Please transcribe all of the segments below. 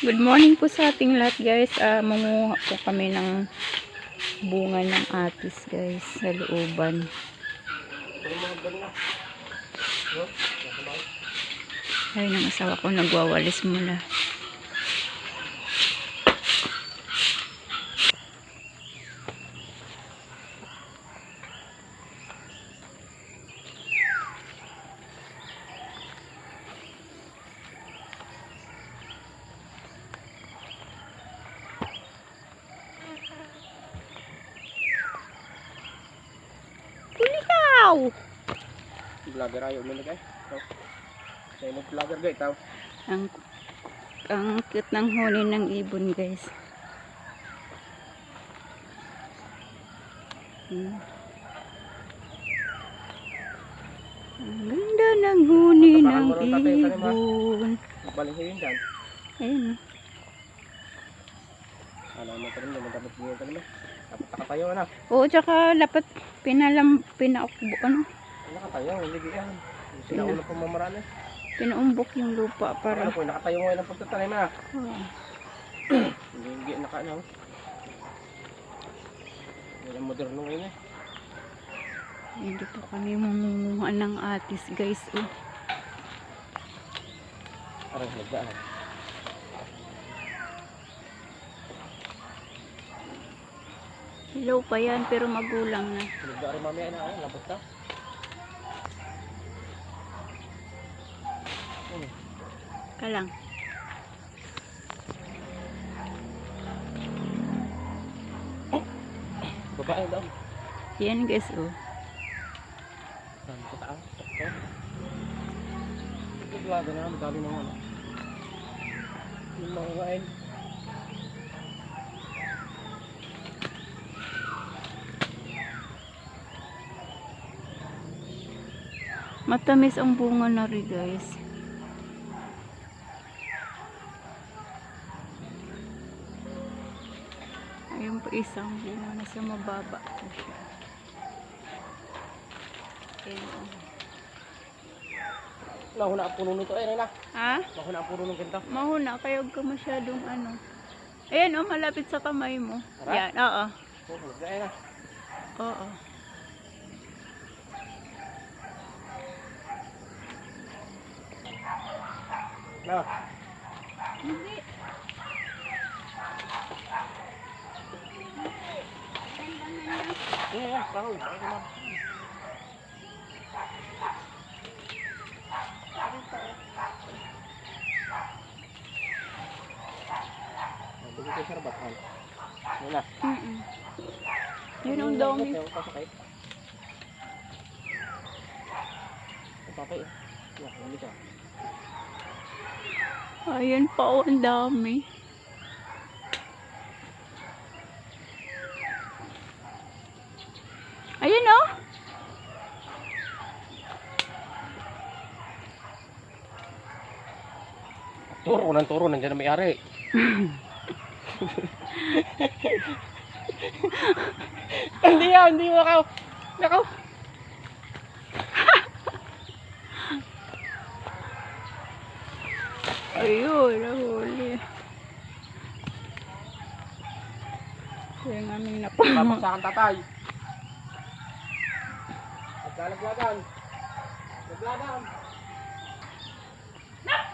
Good morning po sa ating lahat guys. Ah, manguha po kami ng bunga ng atis guys sa looban. Ay, ng asawa ko nagwawalis muna. Kulikaw! Vlogger ayaw mo nagay. Sa mo vlogger gay tao. Ang ang cute ng huni ng ibon guys. Hmm. Ang ganda ng huni ng ibon. Sa yun dyan. Ayun. Alam mo tanim naman dapat niyo tanim. Dapat nakatayo na. Oo, tsaka dapat pinalam, pinaukbo, ano, Nakatayo, hindi giyan. Sila ulo pa mamaraan eh. pinaumbok yung lupa Para para. ko nakatayo ngayon ang pagtatanim na. Oh. Hindi hindi naka ano. Na moderno ngayon eh. Hindi po kami mamumuha ng atis guys. Oh. Parang nagdaan. Hello pa yan pero magulang na. Nagdaan rin mamaya na. Ay, labas ka. Hmm. Kalang. Babae daw. Yan guys oh. Saan sa taas? Ito. Na. Madali naman. ah. Yung mga kain. Matamis ang bunga na rin guys. Ayun pa isang bunga na sa mababa po siya. Ayun. Nahuna ang puno nito. Eh, na. Ha? Nahuna ang puno ng ganito. Mahuna, kaya huwag ka masyadong ano. Ayan oh, malapit sa kamay mo. Tara. Yan, oo. Na. Oo. Na. Hindi. Bakit naman? Nabigay ko sa rabatan. Yun na. Yun ang dami. Pasakay. Ang papay. Ka. Ayan pa oh, ang dami. Ayan oh. Turo ng turo, nandiyan na may-ari. hindi yan, hindi mo ako. Nakaw. Ayun, nahuli. Kaya ang aming napama. Papaksakan tatay. Naglalaglagan. Naglagan.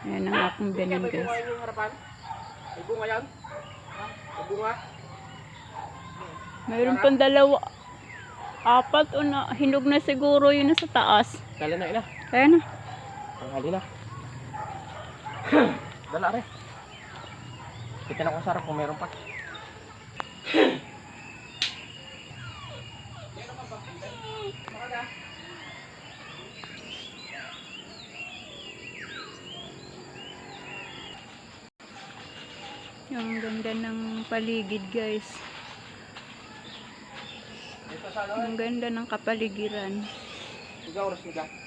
Ayan ang akong Hindi ganin may bunga guys. yun yung harapan? May bunga yan? May bunga? Mayroon pang dalawa. Apat o na, hinog na siguro yun na sa taas. Dala na ina. Kaya na. Ang hali na. Dala rin. Kita na ko sarap kung meron pa. Yung ganda ng paligid guys. Ang ganda ng kapaligiran. Ikaw oras nila.